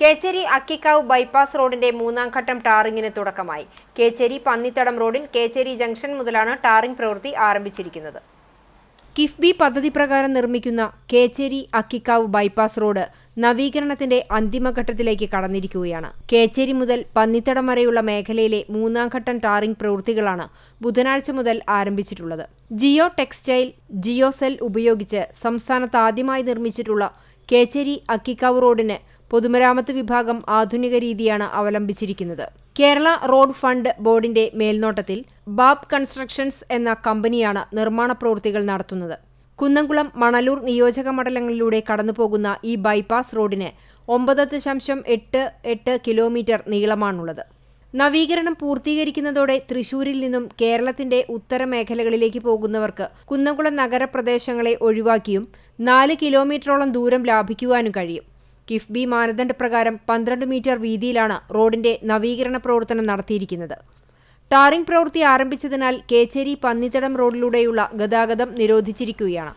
Kecheri Akkikkavu bypass റോഡിന്റെ മൂന്നാം ഘട്ടം ടാറിങ്ങിന് തുടക്കമായി. കേച്ചേരി പന്നിത്തടം റോഡിൽ കേച്ചേരി ജംഗ്ഷൻ മുതലാണ് ടാറിംഗ് പ്രവൃത്തി ആരംഭിച്ചിരിക്കുന്നത്. കിഫ്ബി പദ്ധതി പ്രകാരം നിർമ്മിക്കുന്ന കേച്ചേരി അക്കിക്കാവ് ബൈപ്പാസ് റോഡ് നവീകരണത്തിന്റെ അന്തിമഘട്ടത്തിലേക്ക് കടന്നിരിക്കുകയാണ്. കേച്ചേരി മുതൽ പന്നിത്തടം വരെയുള്ള മേഖലയിലെ മൂന്നാം ഘട്ടം ടാറിംഗ് പ്രവൃത്തികളാണ് ബുധനാഴ്ച മുതൽ ആരംഭിച്ചിട്ടുള്ളത്. ജിയോ ടെക്സ്റ്റൈൽ ജിയോ സെൽ ഉപയോഗിച്ച് സംസ്ഥാനത്ത് ആദ്യമായി നിർമ്മിച്ചിട്ടുള്ള കേച്ചേരി അക്കിക്കാവ് റോഡിന് പൊതുമരാമത്ത് വിഭാഗം ആധുനിക രീതിയാണ് അവലംബിച്ചിരിക്കുന്നത്. കേരള റോഡ് ഫണ്ട് ബോർഡിന്റെ മേൽനോട്ടത്തിൽ ബാബ് കൺസ്ട്രക്ഷൻസ് എന്ന കമ്പനിയാണ് നിർമ്മാണ പ്രവൃത്തികൾ നടത്തുന്നത്. കുന്നംകുളം മണലൂർ നിയോജക മണ്ഡലങ്ങളിലൂടെ കടന്നുപോകുന്ന ഈ ബൈപ്പാസ് റോഡിന് ഒമ്പത് ദശാംശം എട്ട് എട്ട് കിലോമീറ്റർ നീളമാണുള്ളത്. നവീകരണം പൂർത്തീകരിക്കുന്നതോടെ തൃശൂരിൽ നിന്നും കേരളത്തിന്റെ ഉത്തര മേഖലകളിലേക്ക് പോകുന്നവർക്ക് കുന്നംകുളം നഗരപ്രദേശങ്ങളെ ഒഴിവാക്കിയും നാല് കിലോമീറ്ററോളം ദൂരം ലാഭിക്കുവാനും കഴിയും. കിഫ്ബി മാനദണ്ഡ പ്രകാരം പന്ത്രണ്ട് മീറ്റർ വീതിയിലാണ് റോഡിന്റെ നവീകരണ പ്രവർത്തനം നടത്തിയിരിക്കുന്നത്. ടാറിംഗ് പ്രവൃത്തി ആരംഭിച്ചതിനാൽ കേച്ചേരി പന്നിത്തടം റോഡിലൂടെയുള്ള ഗതാഗതം നിരോധിച്ചിരിക്കുകയാണ്.